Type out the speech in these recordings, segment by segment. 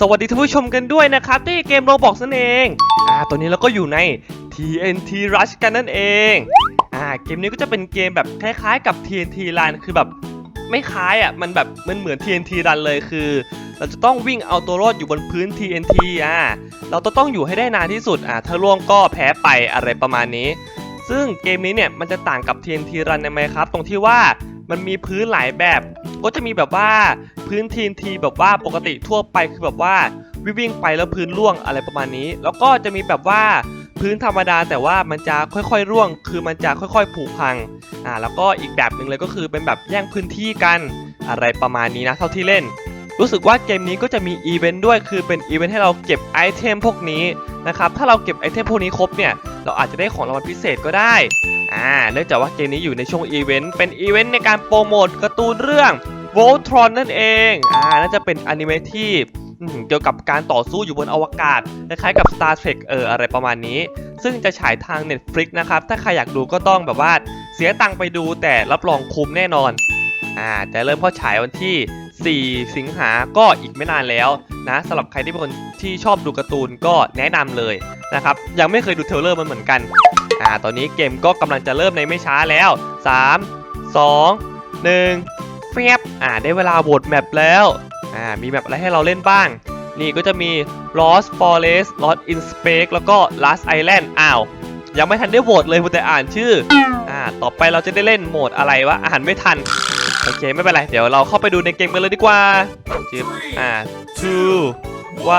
สวัสดีท่านผู้ชมกันด้วยนะครับที่เกมโรบอกนั่นเองอ่าตัวนี้เราก็อยู่ใน TNT Rush กันนั่นเองอ่าเกมนี้ก็จะเป็นเกมแบบคล้ายๆกับ TNT Run คือแบบไม่คล้ายอะมันแบบมันเหมือน TNT Run เลยคือ เราจะต้องวิ่งเอาตัวรอดอยู่บนพื้น TNT อ่าเราจะต้องอยู่ให้ได้นานที่สุดอ่าถ้าล่วงก็แพ้ไปอะไรประมาณนี้ ซึ่งเกมนี้เนี่ยมันจะต่างกับ TNT Run ในไหมครับ ตรงที่ว่า มันมีพื้นหลายแบบ ก็จะมีแบบว่าพื้น TNT แบบว่าปกติทั่วไปคือแบบว่าวิ่งไปแล้วพื้นร่วงอะไรประมาณนี้ แล้วก็จะมีแบบว่าพื้นธรรมดาแต่ว่ามันจะค่อยๆร่วง คือมันจะค่อยๆ ผุพังอ่าแล้วก็อีกแบบหนึ่งเลยก็คือเป็นแบบแย่งพื้นที่กันอะไรประมาณนี้นะเท่าที่เล่น รู้สึกว่าเกมนี้ก็จะมีอีเวนต์ด้วยคือเป็นอีเวนต์ให้เราเก็บไอเทมพวกนี้ นะครับถ้าเราเก็บไอเทมพวกนี้ครบเนี่ยเราอาจจะได้ของรางวัลพิเศษก็ได้อ่าเนื่องจากว่าเกมนี้อยู่ในช่วงอีเวนต์เป็นอีเวนต์ในการโปรโมทการ์ตูนเรื่อง v o l t r o n นั่นเองอ่าน่าจะเป็นอนิเมะที่เกี่ยวกับการต่อสู้อยู่บนอวกาศคล้ายๆกับ Star Trek เอออะไรประมาณนี้ ซึ่งจะฉายทาง Netflix นะครับ ถ้าใครอยากดูก็ต้องแบบว่าเสียตังค์ไปดูแต่รับรองคุ้มแน่นอนอ่าแต่เริ่มเข้าฉายวันที่ 4 สิงหาก็อีกไม่นานแล้วนะสำหรับใครที่เป็นคนที่ชอบดูการ์ตูนก็แนะนำเลยนะครับยังไม่เคยดูเทเลอร์มันเหมือนกันอ่าตอนนี้เกมก็กำลังจะเริ่มในไม่ช้าแล้ว 3 2 1เฟียบอ่าได้เวลาโหวตแมปแล้วอ่ามีแมปอะไรให้เราเล่นบ้าง นี่ก็จะมี Lost Forest Lost in Space แล้วก็ Last Island อ้าวยังไม่ทันได้โหวตเลยมัวแต่อ่านชื่ออ่าต่อไปเราจะได้เล่นโหมดอะไรวะอ่านไม่ทัน โอเคไม่เป็นไร เดี๋ยวเราเข้าไปดูในเกมกันเลยดีกว่าจึบอ่า two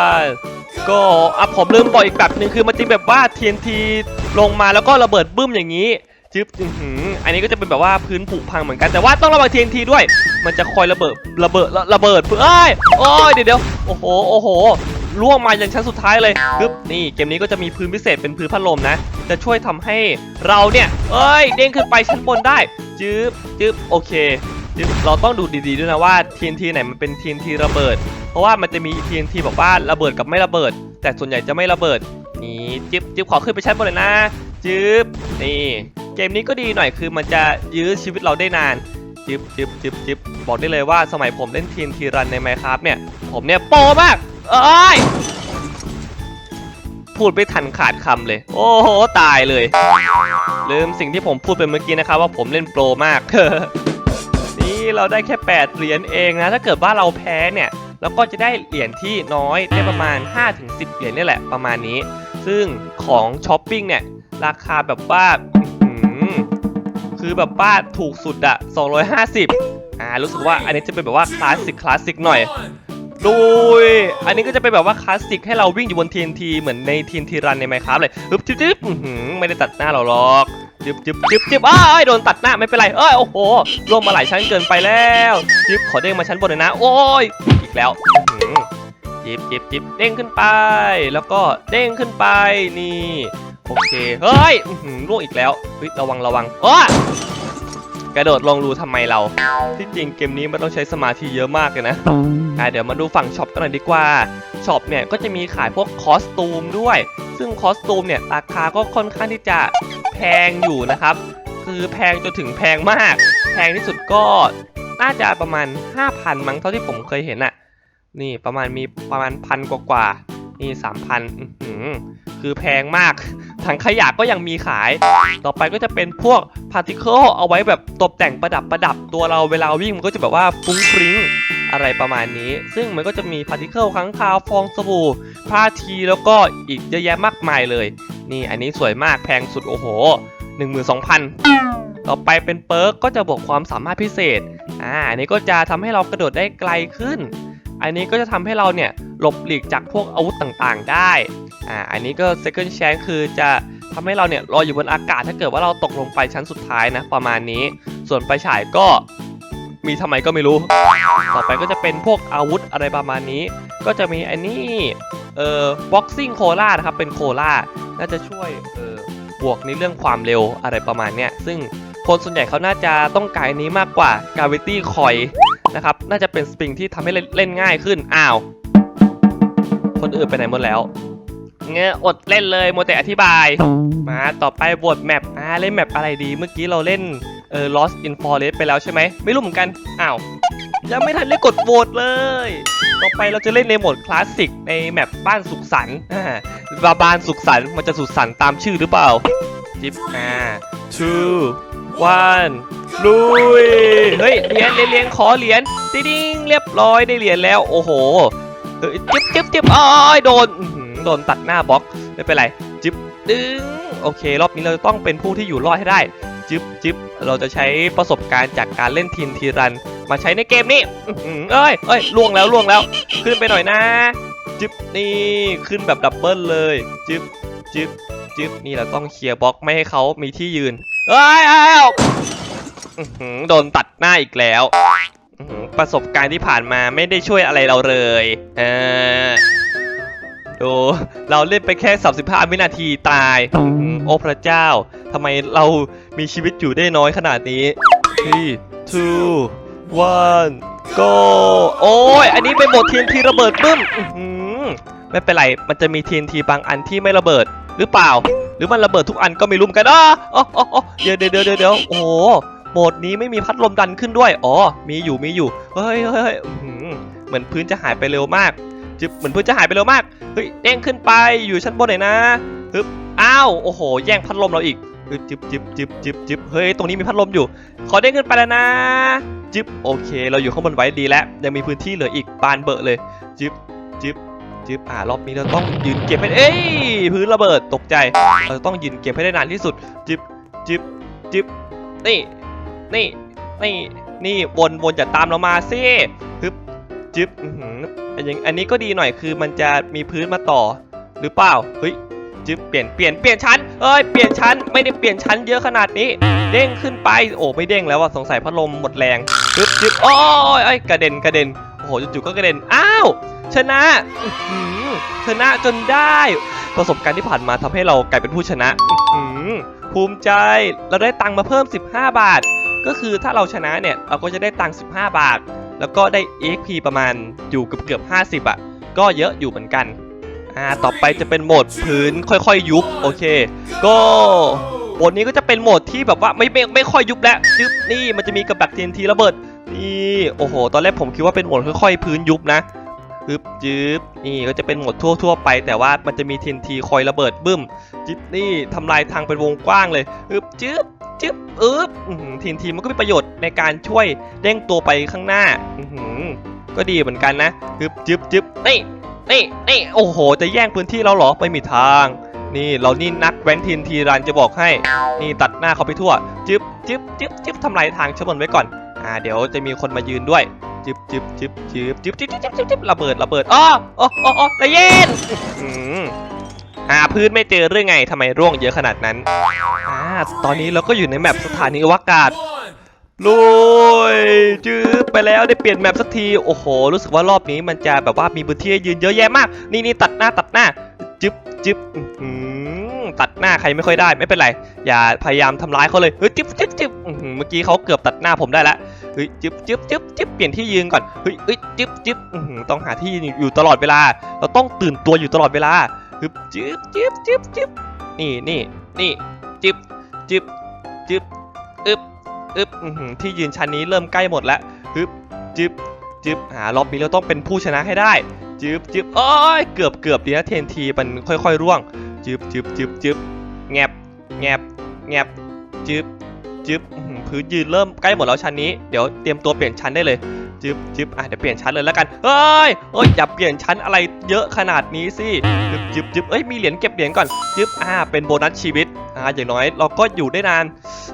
one ก็อะผมลืมบอกอีกแบบหนึ่งคือมันจะแบบว่า TNT ลงมาแล้วก็ระเบิดบึ้มอย่างนี้จึ๊บอื้มอันนี้ก็จะเป็นแบบว่าพื้นผุพังเหมือนกันแต่ว่าต้องระวัง TNT ด้วย มันจะคอยระเบิดระเบิดระเบิดเพื่อเอ้ยโอ้ยเดี๋ยวเดี๋ยวโอ้โหโอ้โหล่วงมาอยันชั้นสุดท้ายเลยปึ๊บนี่เกมนี้ก็จะมีพื้นพิเศษเป็นพื้นพัดลมนะ จะช่วยทำให้เราเนี่ยเอ้ยเด้งขึ้นไปชั้นบนได้จึ๊บจึ๊บโอเค เราต้องดูดีๆด้วยนะว่า TNT ไหนมันเป็น TNT ระเบิด เพราะว่ามันจะมี TNT บอกว่าระเบิดกับไม่ระเบิด แต่ส่วนใหญ่จะไม่ระเบิดนี่จิ๊บจิ๊บขอขึ้นไปชั้นบนเลยนะจิ๊บนี่เกมนี้ก็ดีหน่อยคือมันจะยื้อชีวิตเราได้นานจิ๊บจิ๊บจิ๊บจิ๊บบอกได้เลยว่าสมัยผมเล่น TNT Run ใน Minecraft เนี่ย ผมเนี่ยโปรมาก เอ้ย พูดไม่ทันขาดคำเลย โอ้โห ตายเลย ลืมสิ่งที่ผมพูดไปเมื่อกี้นะครับว่าผมเล่นโปรมาก นี่เราได้แค่ 8 เหรียญเองนะ ถ้าเกิดว่าเราแพ้เนี่ยแล้วก็จะได้เหรียญที่น้อยได้ประมาณ 5-10 เหรียญนี่แหละประมาณนี้ ซึ่งของช้อปปิ้งเนี่ยราคาแบบว่าคือแบบว่าถูกสุดอะ250อ่ารู้สึกว่าอันนี้จะเป็นแบบว่าคลาสสิกคลาสสิกหน่อยดูยอันนี้ก็จะเป็นแบบว่าคลาสสิกให้เราวิ่งอยู่บน TNT เหมือนใน TNT รันใน Minecraft เลยฮึบจิ๊บจิ๊บหือไม่ได้ตัดหน้าเราหรอก จิบจิบจิบจิบอ้ายโดนตัดหน้าไม่เป็นไรเอ้ยโอ้โหล่วงมาหลายชั้นเกินไปแล้วจิบขอเด้งมาชั้นบนเลยนะ โอ้ยอีกแล้วจิบจิบจิบเด้งขึ้นไป แล้วก็เด้งขึ้นไปนี่โอเคเฮ้ยล่วงอีกแล้วระวังระวังอ้อกระโดดลงรูทำไมเรา ที่จริงเกมนี้มันต้องใช้สมาธิเยอะมากเลยนะอะเดี๋ยวมาดูฝั่งช็อปกันหน่อยดีกว่าช็อปเนี่ยก็จะมีขายพวกคอสตูมด้วย ซึ่งคอสตูมเนี่ยราคาก็ค่อนข้างที่จะ แพงอยู่นะครับ คือแพงจนถึงแพงมาก แพงที่สุดก็น่าจะประมาณ 5,000 มั้งเท่าที่ผมเคยเห็นอะนี่ประมาณมีประมาณพันกว่าๆนี่3,000อื้อหือคือแพงมาก ถังขยะก็ยังมีขาย ต่อไปก็จะเป็นพวกพาร์ติเคิลเอาไว้แบบตกแต่งประดับประดับตัวเราเวลาวิ่งมันก็จะแบบว่าฟุ้งฟริ้งอะไรประมาณนี้ ซึ่งมันก็จะมีพาร์ติเคิลค้างคาวฟองสบู่ผ้าทีแล้วก็อีกเยอะแยะมากมายเลย นี่อันนี้สวยมากแพงสุดโอ้โห 12,000 ต่อไปเป็นเปิร์กก็จะบวกความสามารถพิเศษอ่าอันนี้ก็จะทำให้เรากระโดดได้ไกลขึ้น อันนี้ก็จะทำให้เราเนี่ยหลบหลีกจากพวกอาวุธต่างๆได้อ่าอันนี้ก็ second chance คือจะทำให้เราเนี่ยลอยอยู่บนอากาศถ้าเกิดว่าเราตกลงไปชั้นสุดท้ายนะประมาณนี้ ส่วนไฟฉายก็มีทำไมก็ไม่รู้ ต่อไปก็จะเป็นพวกอาวุธอะไรประมาณนี้ ก็จะมีอันนี้ เอ่อ boxing cola นะครับเป็นโคลาน่าจะช่วยเอ่อบวกในเรื่องความเร็วอะไรประมาณเนี้ยซึ่งคนส่วนใหญ่เขาน่าจะต้องการนี้มากกว่า gravity coil นะครับน่าจะเป็นสปริงที่ทำให้เล่นง่ายขึ้นอ้าว คนอื่นไปไหนหมดแล้วเงี้ยอดเล่นเลยโมแต่อธิบาย มาต่อไปบทแมปอ่าเล่นแมปอะไรดี เมื่อกี้เราเล่นเออ Lost in Forest ไปแล้วใช่ไหม ไม่รู้เหมือนกัน อ้าว ยังไม่ทันได้กดโหวตเลย ต่อไปเราจะเล่นในโหมดคลาสสิกในแมปบ้านสุขสันต์อ่าบาบานสุขสันต์มันจะสุขสันต์ตามชื่อหรือเปล่า จิ๊บอ่า two one ลุย เฮ้ยเหรียญเหรียญเหรียญขอเหรียญติ๊ดดิ้งเรียบร้อยได้เหรียญแล้ว โอ้โหเฮ้ยจิ๊บจิ๊บจิ๊บอ้อยโดนอื้อหือโดนตัดหน้าบล็อกไม่เป็นไร จิ๊บดึง โอเค รอบนี้เราจะต้องเป็นผู้ที่อยู่รอดให้ได้ จิ๊บจิ๊บเราจะใช้ประสบการณ์จากการเล่นทีมทีรัน มาใช้ในเกมนี้เอ้ยเอ้ยล่วงแล้วล่วงแล้ว ขึ้นไปหน่อยนะจิ๊บนี่ขึ้นแบบดับเบิลเลยจิ๊บจิ๊บจิ๊บนี่เราต้องเคลียร์บล็อกไม่ให้เขามีที่ยืนเอ้ยเอ้ยออหือโดนตัดหน้าอีกแล้วประสบการณ์ที่ผ่านมาไม่ได้ช่วยอะไรเราเลยเออดูเราเล่นไปแค่ 35 วินาทีตาย โอ้พระเจ้าทำไมเรามีชีวิตอยู่ได้น้อยขนาดนี้ three two one go โอ้ย อันนี้เป็นโหมด TNT ระเบิดปึ้มอื้อหือไม่เป็นไร มันจะมี TNT บางอันที่ไม่ระเบิดหรือเปล่า หรือมันระเบิดทุกอันก็ไม่รู้เหมอนกันอ้ออ๋ออ๋ออ๋อเดี๋ยวเดี๋ยวเดี๋ยวเดี๋ยวโอ้โหโหมดนี้ไม่มีพัดลมดันขึ้นด้วย อ๋อ มีอยู่มีอยู่ เฮ้ยเฮ้ยเฮ้ยอื้อหือเหมือนพื้นจะหายไปเร็วมากจิบเหมือนพื้นจะหายไปเร็วมาก เฮ้ยเด้งขึ้นไปอยู่ชั้นบนหน่อยนะฮึบอ้าว โอ้โห แย่งพัดลมเราอีก ฮึบจิบจิบจิบจิบจิบเฮ้ย ตรงนี้มีพัดลมอยู่ ขอเด้งขึ้นไปแล้วนะ จิบโอเค เราอยู่ข้างบนไว้ดีแล้ว ยังมีพื้นที่เหลืออีกบานเบอะเลย จิบจิบจิบอ่ารอบนี้เราต้องยืนเก็บให้ เอ้ย พื้นระเบิดตกใจ เราต้องยืนเก็บให้ได้นานที่สุด จิบจิบจิบนี่ นี่ นี่ นี่วนวนอย่าตามเรามาสิฮึบจิบอื้อหืออันอย่างอันนี้ก็ดีหน่อยคือมันจะมีพื้นมาต่อ หรือเปล่า เฮ้ย จิบเปลี่ยนเปลี่ยนเปลี่ยนชั้นเอ้ยเปลี่ยนชั้นไม่ได้เปลี่ยนชั้นเยอะขนาดนี้ เด้งขึ้นไปโอ้ไม่เด้งแล้วว่ะสงสัยพัดลมหมดแรงจิบจิบโอ้ยเอ้ยกระเด็นกระเด็นโอ้โหจู่ๆก็กระเด็นอ้าวชนะชนะจนได้ ประสบการณ์ที่ผ่านมาทำให้เรากลายเป็นผู้ชนะภูมิใจเราได้ตังค์มาเพิ่ม 15 บาท ก็คือถ้าเราชนะเนี่ยเราก็จะได้ตังค์15 บาท แล้วก็ได้ EXP ประมาณอยู่เกือบเกือบๆ50อะก็เยอะอยู่เหมือนกัน อ่าต่อไปจะเป็นโหมดพื้นค่อยๆ ยุบโอเค ก็โหมดนี้ก็จะเป็นโหมดที่แบบว่าไม่ไม่ไม่ค่อยยุบแล้วจึ๊บนี่มันจะมีกับดัก TNT ระเบิดนี่โอ้โห ตอนแรกผมคิดว่าเป็นโหมดค่อยๆ พื้นยุบนะปึ๊บจึ๊บนี่ก็จะเป็นโหมดทั่วๆไป แต่ว่ามันจะมี TNT คอยระเบิดบึ้มจึ๊บนี่ทำลายทางเป็นวงกว้างเลยปึ๊บจึ๊บจึ๊บอึ๊บทีนทีมันก็มีประโยชน์ในการช่วยเด้งตัวไปข้างหน้าอือก็ดีเหมือนกันนะปึ๊บจึ๊บจึ๊บนี่ นี่นี่โอ้โห จะแย่งพื้นที่เราเหรอไม่มีทาง นี่เรานี่นักแว้นทีนทีรันจะบอกให้ นี่ตัดหน้าเขาไปทั่ว จึ๊บจึ๊บจึ๊บจึ๊บทำลายทางชะบนไว้ก่อน อ่า เดี๋ยวจะมีคนมายืนด้วยจิบจิบจิบจิบจิบจิบจิบจิบจิบจิบระเบิดระเบิดอ้อโอ้โอ้โอ้ใจเย็นอื้อหือหาพื้นไม่เจอเรื่องไงทำไมร่วงเยอะขนาดนั้น อ่า ตอนนี้เราก็อยู่ในแมปสถานีอวกาศ ลุยจืบไปแล้วได้เปลี่ยนแมปสักทีโอ้โห รู้สึกว่ารอบนี้มันจะแบบว่ามีพื้นที่ให้ยืนเยอะแยะมาก นี่นี่ตัดหน้าตัดหน้าจิบจิบหือตัดหน้าใครไม่ค่อยได้ไม่เป็นไร อย่าพยายามทำร้ายเขาเลยเฮ้ยจิบจิบจิบเมื่อกี้เขาเกือบตัดหน้าผมได้แล้วเฮ้ยจึ๊บจึ๊บจึ๊บจึ๊บเปลี่ยนที่ยืนก่อนเฮ้ยเฮ้ยจึ๊บจึ๊บหือต้องหาที่ยืนอยู่ตลอดเวลา เราต้องตื่นตัวอยู่ตลอดเวลาฮึบจึ๊บจึ๊บจึ๊บจึ๊บนี่นี่นี่จึ๊บจึ๊บจึ๊บอึบ อึบที่ยืนชั้นนี้เริ่มใกล้หมดแล้วฮึบจึ๊บจึ๊บหารอบนี้เราต้องเป็นผู้ชนะให้ได้ จึ๊บจึ๊บโอ้ยเกือบเกือบดีนะเทนทีมันค่อยๆร่วง จึ๊บจึ๊บจึ๊บจึ๊บแงบแงบแงบจึ๊บจึ๊บพื้นยืนเริ่มใกล้หมดแล้วชั้นนี้เดี๋ยวเตรียมตัวเปลี่ยนชั้นได้เลยจึ๊บจึ๊บอะเดี๋ยวเปลี่ยนชั้นเลยแล้วกันเฮ้ยเฮ้ยอย่าเปลี่ยนชั้นอะไรเยอะขนาดนี้สิจึ๊บจึ๊บจึ๊บเอ้ยมีเหรียญเก็บเหรียญก่อนจึ๊บอ่าเป็นโบนัสชีวิตอ่าอย่างน้อยเราก็อยู่ได้นาน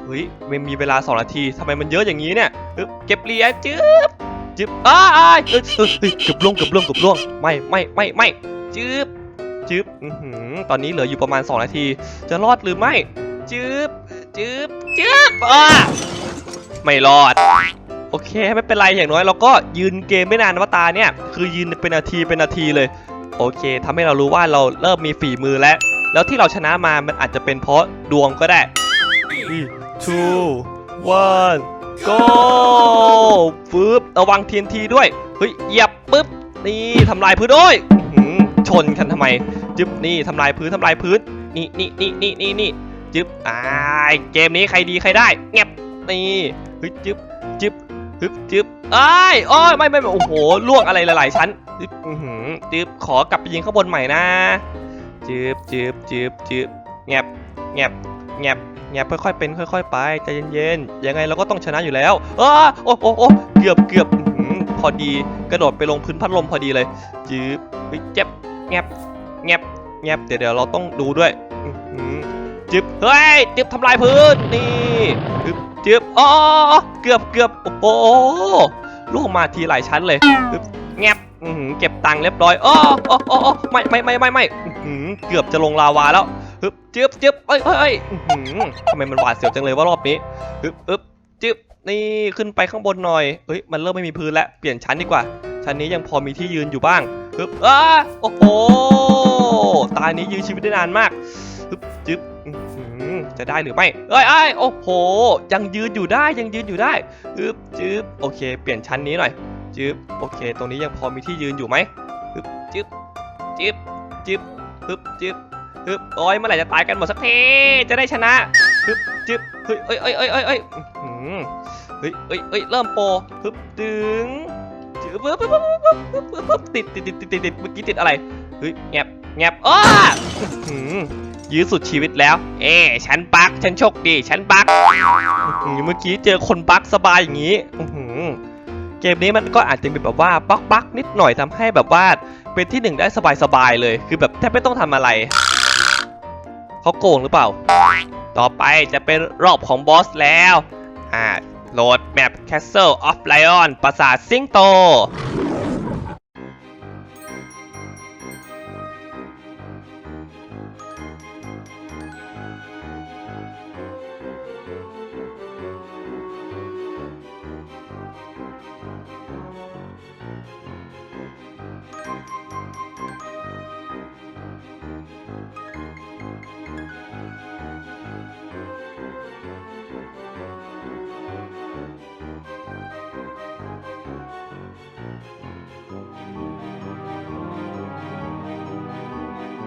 เฮ้ยมันมีเวลา 2 นาทีทำไมมันเยอะอย่างนี้เนี่ยเก็บเหรียญจึ๊บจึ๊บอ้ายอ้ายเอ้ยเออเกือบล่วงเกือบล่วงเกือบล่วงไม่ไม่ไม่ไม่จึ๊บจึ๊บอือหือตอนนี้เหลืออยู่ประมาณ 2 นาที จะรอดหรือไม่จึ๊บจึ๊บจึ๊บอะไม่รอดโอเคไม่เป็นไรอย่างน้อยเราก็ยืนเกมไม่นานว่าตาเนี่ย คือยืนเป็นนาทีเป็นนาทีเลย โอเคทำให้เรารู้ว่าเราเริ่มมีฝีมือแล้ว แล้วที่เราชนะมามันอาจจะเป็นเพราะดวงก็ได้ two one go ฟืบระวัง TNT ด้วย เฮ้ยเหยียบปุ๊บ นี่ทำลายพื้นโอ้ยหือชนกันทำไม จึ๊บนี่ทำลายพื้นทำลายพื้น นี่นี่นี่นี่นี่นี่จึ๊บอ่าเกมนี้ใครดีใครได้เงียบนี่เฮ้ยจึ๊บจึ๊บฮึบจึ๊บเอ้ยโอ้ยไม่ไม่โอ้โหลวกอะไรหลาย ๆ ชั้นจึ๊บอือหือจึ๊บขอกลับไปยิงข้างบนใหม่นะ จึ๊บจึ๊บจึ๊บจึ๊บแงบแงบ แงบแงบค่อยๆเป็นค่อย ๆ ไปใจเย็นๆยังไงเราก็ต้องชนะอยู่แล้วเออโอ้โอ้โอ้เกือบเกือบพอดีกระโดดไปลงพื้นพัดลมพอดีเลยจึ๊บเฮ้ยเจ็บแงบแงบแงบเดี๋ยวเดี๋ยวเราต้องดูด้วยจึ๊บเฮ้ยจึ๊บทำลายพื้นนี่จึ๊บจึบอ๋อเกือบเกือบโอ้โหล่วงมาทีหลายชั้นเลยปึ๊บแงบเก็บตังค์เรียบร้อยอ้ออ้ออ้อไม่ไม่ไม่ไม่ไม่เกือบจะลงลาวาแล้ว ฮึบจึ๊บจึ๊บเอ้ยเอ้ยทำไมมันหวาดเสียวจังเลยว่ารอบนี้ฮึบฮึบจึ๊บนี่ขึ้นไปข้างบนหน่อยเฮ้ยมันเริ่มไม่มีพื้นแล้วเปลี่ยนชั้นดีกว่า ชั้นนี้ยังพอมีที่ยืนอยู่บ้างฮึบอ้าโอ้โหตายนี้ยืนชีวิตได้นานมากฮึบจึ๊บจะได้หรือไม่เอ้ยเอ้ยโอ้โห ยังยืนอยู่ได้ยังยืนอยู่ได้จึ๊บจึ๊บโอเค เปลี่ยนชั้นนี้หน่อยจึ๊บโอเค ตรงนี้ยังพอมีที่ยืนอยู่ไหมจึ๊บจึ๊บจึ๊บจึ๊บฮึบจึ๊บ ฮึบโอ้ยเมื่อไหร่จะตายกันหมดสักทีจะได้ชนะฮึบจึ๊บเฮ้ยเอ้ยเอ้ยเอ้ยเอ้ยเอ้ยเฮ้ยเอ้ยเอ้ยเริ่มโปรฮึบดึงจึบปึ๊บปึ๊บปึ๊บปึ๊บปึ๊บติดติดติดติดติดติดเมื่อกี้ติดอะไรเฮ้ยแงบแงบอ้าอื้อหือยื้อสุดชีวิตแล้ว เอ๊ฉันปักฉันโชคดีฉันปักเมื่อกี้เจอคนบั๊กสบายอย่างนี้เกมนี้มันก็อาจจะมีแบบว่าบั๊กบั๊กนิดหน่อยทำให้แบบว่าเป็นที่หนึ่งได้สบายๆเลย คือแบบแทบไม่ต้องทำอะไร เขาโกงหรือเปล่า ต่อไปจะเป็นรอบของบอสแล้วอ่าโหลดแมป Castle of Lion ปราสาทสิงโต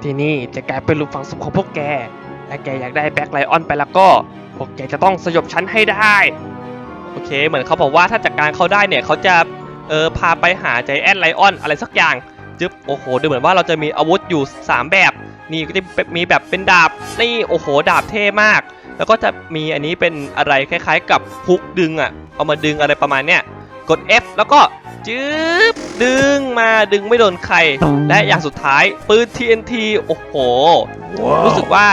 ที่นี่จะกลายเป็นหลุมฝังศพของพวกแก และแกอยากได้แบ็คไลออนไปแล้วก็ พวกแกจะต้องสยบฉันให้ได้ โอเค เหมือนเขาบอกว่าถ้าจัดการเขาได้เนี่ยเขาจะเออพาไปหาใจแอนไลออนอะไรสักอย่างจึ๊บโอ้โหดูเหมือนว่าเราจะมีอาวุธอยู่ 3 แบบ นี่ก็จะมีแบบเป็นดาบนี่โอ้โหดาบเท่มาก แล้วก็จะมีอันนี้เป็นอะไรคล้าย ๆ กับฮุกดึงอะเอามาดึงอะไรประมาณเนี้ย กด F แล้วก็จึ๊บดึงมาดึงไม่โดนใคร และอย่างสุดท้ายปืน TNT โอ้โห รู้สึกว่า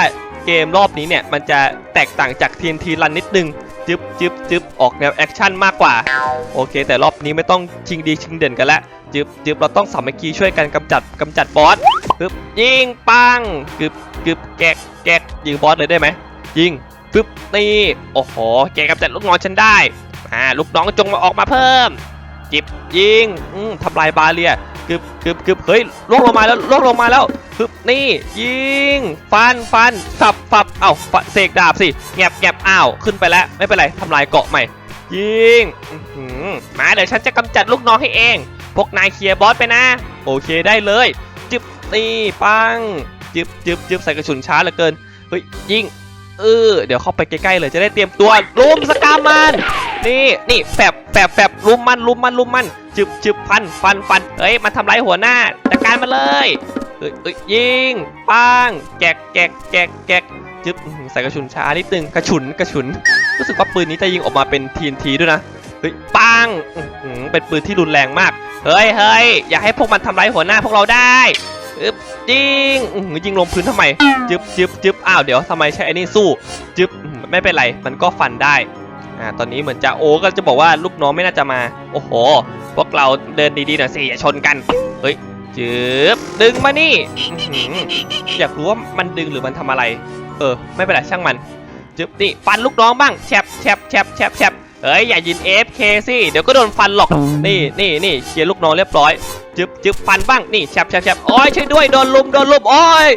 เกมรอบนี้เนี่ย มันจะแตกต่างจาก TNT รันนิดนึงจึ๊บจึ๊บจึ๊บออกแนวแอคชั่นมากกว่า โอเค แต่รอบนี้ไม่ต้องชิงดีชิงเด่นกันแล้วจึ๊บจึ๊บเราต้องสามัคคีช่วยกันกำจัดกำจัดบอสปึ๊บยิงปังกึบกึบแกกแกกยิงบอสเลยได้ไหมยิงปึ๊บนี่โอ้โหแกกำจัดลูกน้องฉันได้ อ่าลูกน้องจงมาออกมาเพิ่ม จิบยิงอืมทำลายบาเรียกึบกึบกึบเฮ้ยล่วงลงมาแล้วล่วงลงมาแล้วปึ๊บนี่ยิงฟันฟันสับสับเอ้าเสกดาบสิแงบแงบอ้าวขึ้นไปแล้วไม่เป็นไรทำลายเกาะใหม่ยิงอื้อหือมาเดี๋ยวฉันจะกำจัดลูกน้องให้เอง พวกนายเคลียร์บอสไปนะ โอเคได้เลยจึบนี่ปังจึบจึบจึบใส่กระสุนช้าเหลือเกินเฮ้ยยิงเออเดี๋ยวเข้าไปใกล้ๆเลยจะได้เตรียมตัวลุมสกามัน นี่นี่แฝบแฝบแฝบลุมมันลุมมันลุมมันจึบจึบฟันฟันฟันเฮ้ยมันทำร้ายหัวหน้าจัดการมันเลยเอ้ยเอ้ยยิงปังแกกแกกแกกแกกจึบใส่กระสุนช้านิดนึงกระฉุนกระฉุน รู้สึกว่าปืนนี้จะยิงออกมาเป็น TNT ด้วยนะเฮ้ยปังอื้อหือเป็นปืนที่รุนแรงมากเฮ้ยเฮ้ยอย่าให้พวกมันทำร้ายหัวหน้าพวกเราได้อึบยิงยิงลงพื้นทำไมจึบจึบจึบอ้าวเดี๋ยวทำไมใช้ไอ้นี่สู้จึบไม่เป็นไรมันก็ฟันได้ อ่าตอนนี้เหมือนจะโอ้ก็จะบอกว่าลูกน้องไม่น่าจะมา โอ้โห พวกเราเดินดีๆหน่อยสิอย่าชนกัน เฮ้ยจืบดึงมานี่อื้หืออยากรู้ว่ามันดึงหรือมันทำอะไร เออ ไม่เป็นไรช่างมันจึบนี่ฟันลูกน้องบ้างแฉบแฉบแฉบแฉบแฉบเฮ้ยอย่ายิน AFK สิเดี๋ยวก็โดนฟันหรอกนี่นี่นี่เคลียร์ลูกน้องเรียบร้อยจึบจึบฟันบ้างนี่แฉบแฉบแฉบโอ้ยช่วยด้วยโดนลุมโดนลุมโอ้ย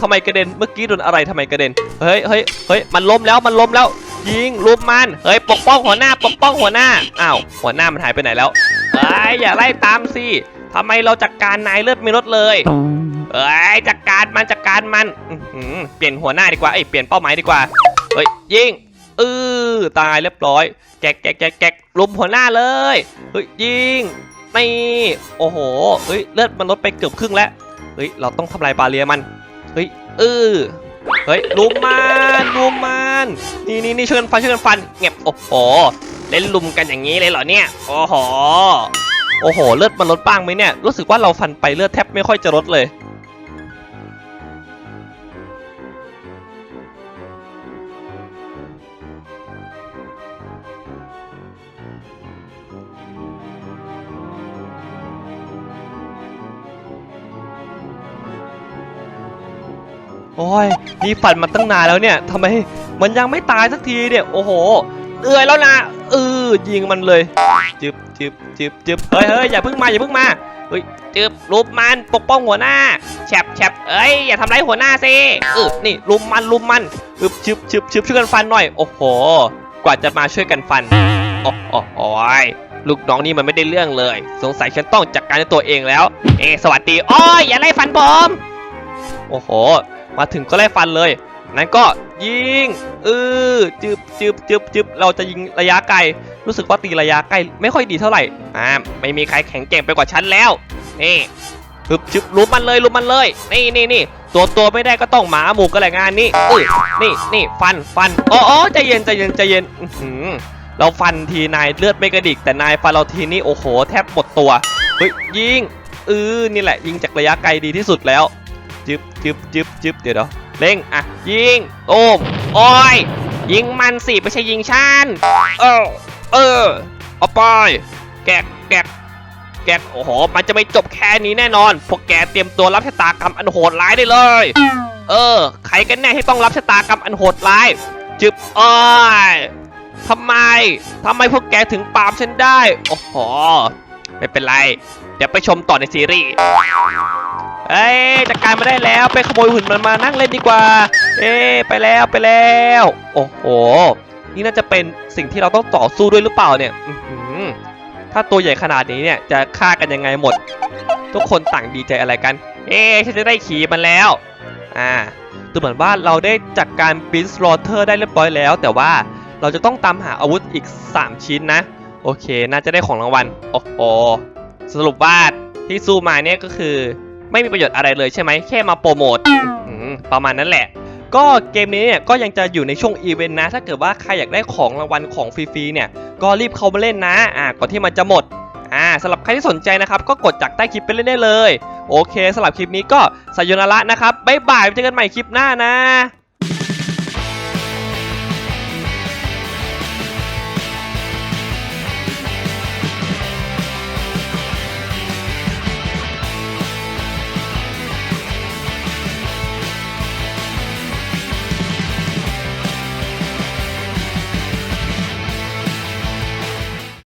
ทำไมกระเด็นเมื่อกี้โดนอะไรทำไมกระเด็นเฮ้ยเฮ้ยเฮ้ยมันล้มแล้วมันล้มแล้ว ยิงลุมมันเฮ้ยปกป้องหัวหน้าปกป้องหัวหน้าอ้าวหัวหน้ามันหายไปไหนแล้วเอ้ยอย่าไล่ตามสิทำไมเราจัดการนายเลือดไม่ลดเลยเอ้ยจัดการมันจัดการมันอืเปลี่ยนหัวหน้าดีกว่าเอ้ยเปลี่ยนเป้าหมายดีกว่าเฮ้ยยิงเออตายเรียบร้อยแก๊กแก๊กแก๊กแกกลุมหัวหน้าเลยเฮ้ยยิงนี่โอ้โหเฮ้ยเลือดมันลดไปเกือบครึ่งแล้วเฮ้ยเราต้องทำลายบาเรียมันเฮ้ยเออ เฮ้ยลุมมันลุมมันนี่นี่นี่เช่วยกันเชิญฟันเงียบโอ้โหเล่นลุมกันอย่างนี้เลยเหรอเนี่ยโอ้โหโอ้โหเลือดมันลดบ้างไหมเนี่ยรู้สึกว่าเราฟันไปเลือดแทบไม่ค่อยจะลดเลย โอ้ย นี่ฟันมันตั้งนานแล้วเนี่ยทำไมมันยังไม่ตายสักทีเนี่ย โอ้โห เอื่อยแล้วนะเออยิงมันเลย จึบจึบจึบจึบเฮ้ยเฮ้ยอย่าเพิ่งมาอย่าเพิ่งมา เฮ้ยจึบลุมมันปกป้องหัวหน้า แฉบแฉบเอ้ยอย่าทำร้ายหัวหน้าสิเออนี่ลุมมันลุมมันอึบชึบชึบชึบช่วยกันฟันหน่อย โอ้โห กว่าจะมาช่วยกันฟันโอ้โหโอ้ยลูกน้องนี่มันไม่ได้เรื่องเลย สงสัยฉันต้องจัดการตัวเองแล้ว เอสวัสดีอ้ยอย่าไล่ฟันผมโอ้โห มาถึงก็ไล่ฟันเลยนั้นก็ยิงเออจึบจึบจึบจึบเราจะยิงระยะไกล รู้สึกว่าตีระยะใกล้ไม่ค่อยดีเท่าไหร่อ่าไม่มีใครแข็งแกร่งไปกว่าฉันแล้วนี่จึบจึบลุมมันเลยลุมมันเลย นี่นี่นี่ตัวตัวไม่ได้ก็ต้องหมาหมูกันแหละงานนี้เออนี่นี่ฟันฟันอ้โอ้ใจเย็นใจเย็นใจเย็นอือหือเราฟันทีนายเลือดไม่กระดิก แต่นายฟันเราทีนี่โอ้โห แทบหมดตัวเฮ้ยยิงเออนี่แหละยิงจากระยะไกลดีที่สุดแล้ว จึบจึบจึบจึบเดี๋ยวเเร่งอะยิงโอ้มโอ้ยยิงมันสิไม่ใช่ยิงฉันเออเออเอาไปแกะแกะแกะโอ้โหมันจะไม่จบแค่นี้แน่นอนพวกแกเตรียมตัวรับชะตากรรมอันโหดร้ายได้เลย เออ ใครกันแน่ที่ต้องรับชะตากรรมอันโหดร้ายจึบอ้อยทำไมทำไมพวกแกถึงปามฉันได้ โอ้โห ไม่เป็นไร เดี๋ยวไปชมต่อในซีรีส์ เอ้ยจัดการมาได้แล้วไปขโมยหุ่นมันมานั่งเล่นดีกว่า เอ้ไปแล้วไปแล้ว โอ้โห นี่น่าจะเป็นสิ่งที่เราต้องต่อสู้ด้วยหรือเปล่าเนี่ยอืถ้าตัวใหญ่ขนาดนี้เนี่ยจะฆ่ากันยังไงหมด ทุกคนต่างดีใจอะไรกัน เอ้ฉันจะได้ขี่มันแล้ว อ่าดูเหมือนว่าเราได้จัดการบินสโรเทอร์ได้เรียบร้อยแล้ว แต่ว่าเราจะต้องตามหาอาวุธอีก 3 ชิ้นนะ โอเค น่าจะได้ของรางวัล โอ้โห สรุปว่าที่สู้มาเนี่ยก็คือ ไม่มีประโยชน์อะไรเลยใช่ไหมแค่มาโปรโมทอืมประมาณนั้นแหละ ก็เกมนี้เนี่ยก็ยังจะอยู่ในช่วงอีเวนต์นะ ถ้าเกิดว่าใครอยากได้ของรางวัลของฟรีๆเนี่ยก็รีบเข้ามาเล่นนะอ่าก่อนที่มันจะหมดอ่าสำหรับใครที่สนใจนะครับ ก็กดจากใต้คลิปไปเล่นได้เลย โอเคสำหรับคลิปนี้ก็สายโยนาระนะครับบ๊ายบายไว้เจอกันใหม่คลิปหน้านะ